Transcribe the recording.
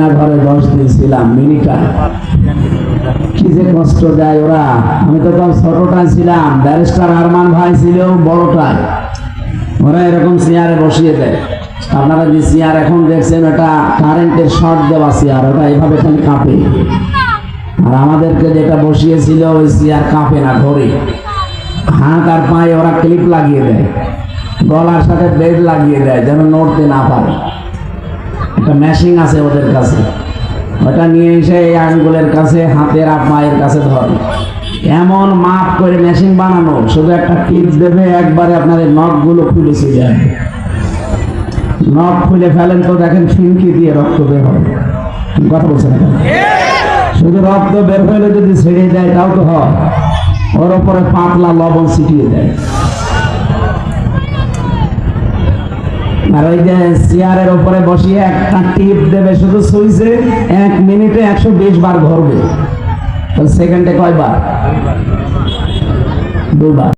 না ঘরে দশ দিন ছিলাম মিনিটা কি যে কষ্ট দেয় ওরা। আমি তো তখন ছোটটা ছিলাম, ব্যারিস্টার আরমান ভাই ছিল বড়টা ওরা এরকম চেয়ারে বসিয়ে দেয়। আপনারা যে চেয়ার এখন দেখছেন, ওটা কারেন্টের শর্ট দেওয়া চেয়ার, ওটা এইভাবে খালি কাঁপে। আর আমাদেরকে যেটা বসিয়েছিল, ওই চেয়ার কাঁপে না ধরে হাত আর পায়ে ওরা ক্লিপ লাগিয়ে দেয়। গলার সাথে বেড লাগিয়ে দেয়, যেন নড়তে না পারে। একটা মেশিন আছে ওদের কাছে। ওটা নিয়ে এসে এই আঙ্গুলের কাছে, হাতের আর পায়ের কাছে ধরে। এমন মাপ করে মেশিন বানানো, শুধু একটা ক্লিপ দেবে, একবারে আপনার নখগুলো খুলে চলে যাবে। নখ খুলে ফেলেন তো দেখেন ফিনকি দিয়ে রক্ত বের হবে। কথা বলছেন শুধু রক্ত বের হইলে যদি ছেড়ে দেয় তাও তো হয়। ওর উপরে পাতলা লবণ ছিটিয়ে দেয়। আর ওই যে চেয়ারের উপরে বসিয়ে একটা টিপ দেবে, শুধু সুইচে এক মিনিটে একশো বিশ বার ঘুরবে সেকেন্ডে কয়বার? দুবার